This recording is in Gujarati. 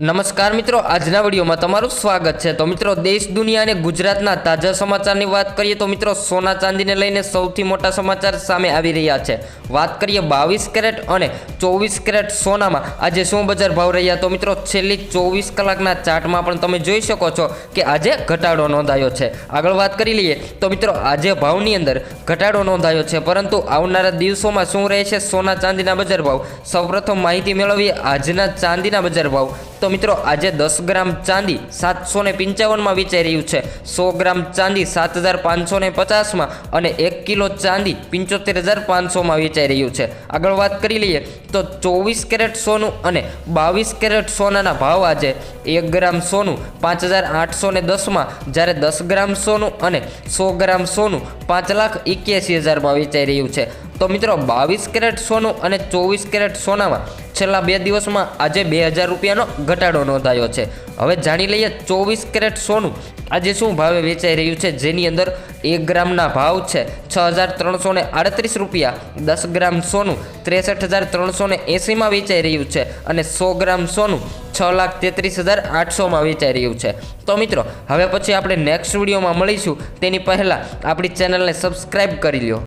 નમસ્કાર મિત્રો, આજના વિડીયોમાં તમારું સ્વાગત છે. તો મિત્રો, દેશ, દુનિયા અને ગુજરાતના તાજા સમાચારની વાત કરીએ તો મિત્રો, સોના ચાંદીને લઈને સૌથી મોટા સમાચાર સામે આવી રહ્યા છે. વાત કરીએ બાવીસ કેરેટ અને ચોવીસ કેરેટ સોનામાં. આજે શું બજાર ભાવ રહ્યા? તો મિત્રો, છેલ્લી ચોવીસ કલાકના ચાર્ટમાં પણ તમે જોઈ શકો છો કે આજે ઘટાડો નોંધાયો છે. આગળ વાત કરી લઈએ તો મિત્રો, આજે ભાવની અંદર ઘટાડો નોંધાયો છે. પરંતુ આવનારા દિવસોમાં શું રહેશે? સોના ચાંદીના બજાર ભાવ. સૌપ્રથમ માહિતી મેળવીએ આજના ચાંદીના બજાર ભાવ. તો મિત્રો, આજે દસ ગ્રામ ચાંદી સાતસો ને પંચાવનમાં વેચાઈ રહ્યું છે. સો ગ્રામ ચાંદી સાત હજાર પાંચસો ને પચાસમાં અને એક કિલો ચાંદી પંચોતેર હજાર પાંચસોમાં વેચાઈ રહ્યું છે. આગળ વાત કરી લઈએ તો ચોવીસ કેરેટ સોનું અને બાવીસ કેરેટ સોનાના ભાવ આજે એક ગ્રામ સોનું પાંચ હજાર આઠસો ને દસમાં, જ્યારે દસ ગ્રામ સોનું અને સો ગ્રામ સોનું પાંચ લાખ એક્યાસી હજારમાં વેચાઈ રહ્યું છે. તો મિત્રો બાવીસ કેરેટ સોનું અને ચોવીસ કેરેટ સોનામાં છેલ્લા બે દિવસમાં આજે બે હજાર રૂપિયાનો ઘટાડો નોંધાયો છે. હવે જાણી લઈએ ચોવીસ કેરેટ સોનું. આજે શું ભાવે વેચાઈ રહ્યું છે? જેની અંદર એક ગ્રામના ભાવ છે છ હજાર ત્રણસો ને આડત્રીસ રૂપિયા, દસ ગ્રામ સોનું ત્રેસઠ હજાર ત્રણસો ને એંસીમાં વેચાઈ રહ્યું છે અને સો ગ્રામ સોનું છ લાખ તેત્રીસ હજાર આઠસોમાં વેચાઈ રહ્યું છે. તો મિત્રો, હવે પછી આપણે નેક્સ્ટ વિડીયોમાં મળીશું. તેની પહેલાં આપણી ચેનલને સબસ્ક્રાઈબ કરી લ્યો.